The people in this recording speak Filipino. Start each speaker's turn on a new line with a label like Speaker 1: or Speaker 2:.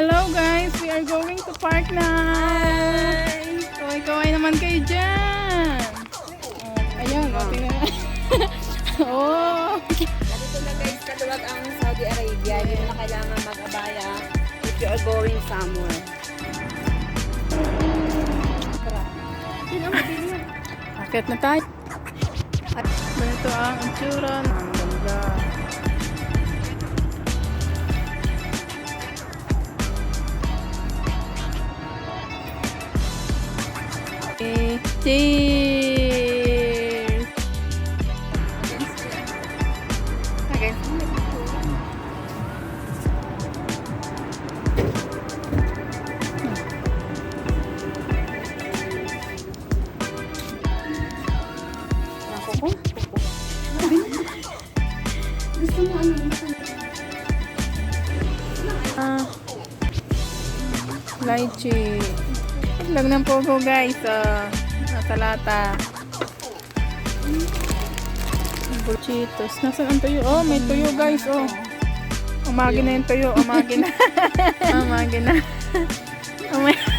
Speaker 1: Hello guys, we are going to park na. Kaway-kaway naman kayo dyan. Oh, ayun, oh, tingnan na. oh.
Speaker 2: Ganito na guys, kaluwag ang Saudi Arabia. Hindi mo na kailangan mag-abaya if you are going somewhere.
Speaker 1: Akit na tayo. At ganito ang itsura. Ang Cheers! Okay.
Speaker 2: Gusto mo ano?
Speaker 1: Ah. Lag ng pogo guys. Ah, nasa lata. Burchitos. Nasaan ang tuyo? Oh, may tuyo guys. Oh. Umagi na yung tuyo. Umagi na. Umagi na. Oh my